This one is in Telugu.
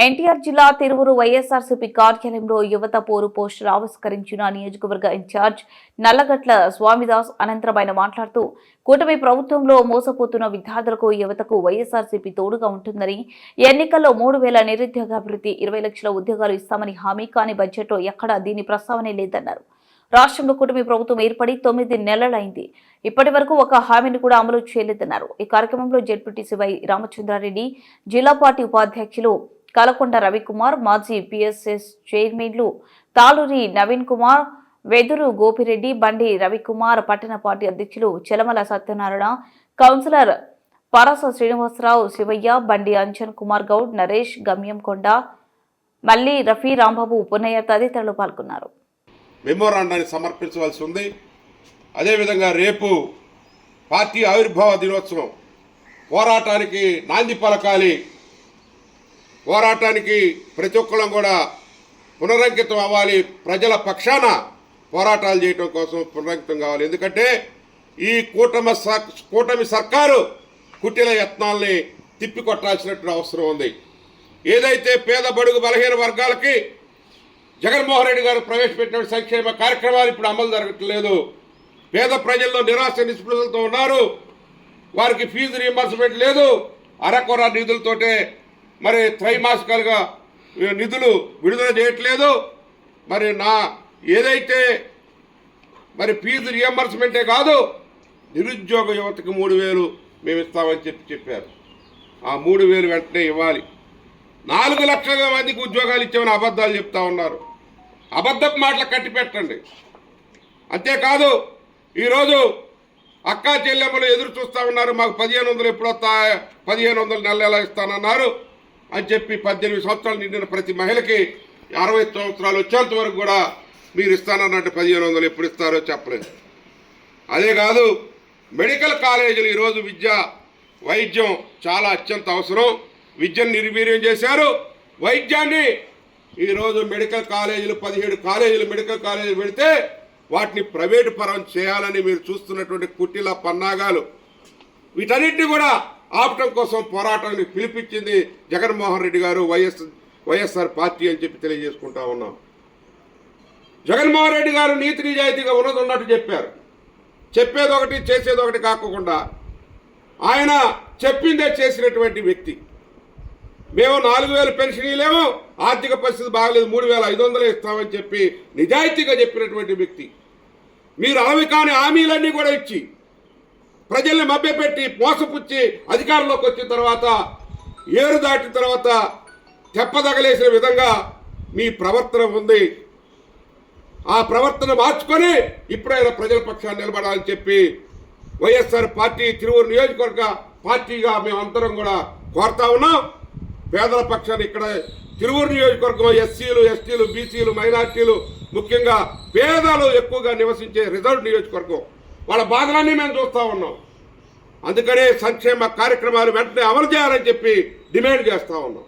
ఎన్టీఆర్ జిల్లా తిరువురు వైఎస్ఆర్సీపీ కార్యాలయంలో యువత పోరు పోస్టర్ ఆవిష్కరించిన నియోజకవర్గ ఇన్ఛార్జ్ నల్లగట్ల స్వామిదాస్ అనంతరం ఆయన మాట్లాడుతూ కూటమి ప్రభుత్వంలో మోసపోతున్న విద్యార్థులకు యువతకు వైఎస్ఆర్సీపీ తోడుగా ఉంటుందని ఎన్నికల్లో మూడు వేల నిరుద్యోగ అభివృద్ధి ఇరవై లక్షల ఉద్యోగాలు ఇస్తామని హామీ కాని బడ్జెట్లో ఎక్కడా దీని ప్రస్తావనే లేదన్నారు. రాష్ట్రంలో కూటమి ప్రభుత్వం ఏర్పడి తొమ్మిది నెలలైంది. ఇప్పటి వరకు ఒక హామీని కూడా అమలు చేయలేదన్నారు. ఈ కార్యక్రమంలో జెడ్పీటీసీ వై రామచంద్రారెడ్డి జిల్లా పార్టీ ఉపాధ్యక్షులు కలకొండ రవికుమార్ మాజీ పిఎస్ఎస్ చైర్మన్లు తాళూరి నవీన్ కుమార్ వెదురు గోపిరెడ్డి బండి రవికుమార్ పట్టణ పార్టీ అధ్యక్షులు చెలమల సత్యనారాయణ కౌన్సిలర్ పరస శ్రీనివాసరావు శివయ్య బండి అంజన్ కుమార్ గౌడ్ నరేష్ గమ్యంకొండ మల్లి రఫీ రాంబాబు పున్నయ్య తదితరులు పాల్గొన్నారు. మెమోరాండాన్ని సమర్పించవలసి ఉంది. అదేవిధంగా రేపు పార్టీ ఆవిర్భావ దినోత్సవం పోరాటానికి నాంది పలకాలి పోరాటానికి ప్రతి ఒక్కరం కూడా పునరంకితం అవ్వాలి. ప్రజల పక్షాన పోరాటాలు చేయటం కోసం పునరంకితం కావాలి. ఎందుకంటే ఈ కూటమి సర్- కూటమి సర్కారు కుటిల యత్నాల్ని తిప్పికొట్టాల్సినటువంటి అవసరం ఉంది. ఏదైతే పేద బడుగు బలహీన వర్గాలకి జగన్మోహన్ రెడ్డి గారు ప్రవేశపెట్టిన సంక్షేమ కార్యక్రమాలు ఇప్పుడు అమలు జరగట్లేదు. పేద ప్రజల్లో నిరాశ నిస్పృహలతో ఉన్నారు. వారికి ఫీజు రీంబర్స్మెంట్ లేదు. అరకొర నిధులతోటే మరి త్రైమాసికాలుగా నిధులు విడుదల చేయట్లేదు. మరి నా ఏదైతే మరి ఫీజు రియంబర్స్మెంటే కాదు నిరుద్యోగ యువతకి మూడు వేలు మేము ఇస్తామని చెప్పి చెప్పారు. ఆ మూడు వేలు వెంటనే ఇవ్వాలి. నాలుగు లక్షల మందికి ఉద్యోగాలు ఇచ్చామని అబద్ధాలు చెప్తా ఉన్నారు. అబద్ధపు మాటలు కట్టిపెట్టండి అంతేకాదు ఈరోజు అక్కా చెల్లెమ్మలు ఎదురు చూస్తూ ఉన్నారు. మాకు పదిహేను వందలు ఎప్పుడు వస్తాయి పదిహేను వందలు నెల ఎలా ఇస్తానన్నారు. అని చెప్పి పద్దెనిమిది సంవత్సరాలు నిండిన ప్రతి మహిళకి అరవై సంవత్సరాలు వచ్చేంత వరకు కూడా మీరు ఇస్తానన్నట్టు పదిహేను వందలు ఎప్పుడు ఇస్తారో చెప్పలేదు. అదే కాదు మెడికల్ కాలేజీలు ఈరోజు విద్య వైద్యం చాలా అత్యంత అవసరం. విద్యను నిర్వీర్యం చేశారు. వైద్యాన్ని ఈరోజు మెడికల్ కాలేజీలు పదిహేడు కాలేజీలు మెడికల్ కాలేజీలు పెడితే వాటిని ప్రైవేటు పరం చేయాలని మీరు చూస్తున్నటువంటి కుట్టిల పన్నాగాలు. వీటన్నిటిని కూడా ఆపటం కోసం పోరాటాన్ని పిలిపించింది జగన్మోహన్ రెడ్డి గారు వైఎస్ వైఎస్ఆర్ పార్టీ అని చెప్పి తెలియజేసుకుంటా ఉన్నాం. జగన్మోహన్ రెడ్డి గారు నీతి నిజాయితీగా ఉన్నది ఉన్నట్టు చెప్పారు. చెప్పేది ఒకటి చేసేది ఒకటి కాకుండా ఆయన చెప్పిందే చేసినటువంటి వ్యక్తి. మేము నాలుగు వేలు పెన్షన్ ఇవ్వలేము ఆర్థిక పరిస్థితి బాగలేదు మూడు వేల ఐదు వందలు ఇస్తామని చెప్పి నిజాయితీగా చెప్పినటువంటి వ్యక్తి. మీరు అలవి కాని హామీలన్నీ కూడా ఇచ్చి ప్రజల్ని మభ్యపెట్టి మోసపుచ్చి అధికారంలోకి వచ్చిన తర్వాత ఏరు దాటిన తర్వాత తెప్పదగలేసిన విధంగా మీ ప్రవర్తన ఉంది. ఆ ప్రవర్తన మార్చుకొని ఇప్పుడైనా ప్రజల పక్షాన్ని నిలబడాలని చెప్పి వైఎస్ఆర్ పార్టీ తిరువురు నియోజకవర్గ పార్టీగా మేమందరం కూడా కోరుతా ఉన్నాం. పేదల పక్షాన్ని ఇక్కడ తిరువురు నియోజకవర్గం ఎస్సీలు ఎస్టీలు బీసీలు మైనార్టీలు ముఖ్యంగా పేదలు ఎక్కువగా నివసించే రిజర్వ్ నియోజకవర్గం. వాళ్ళ బాధలన్నీ మేము చూస్తూ ఉన్నాం. అందుకనే సంక్షేమ కార్యక్రమాలు వెంటనే అమలు చేయాలని చెప్పి డిమాండ్ చేస్తూ ఉన్నాం.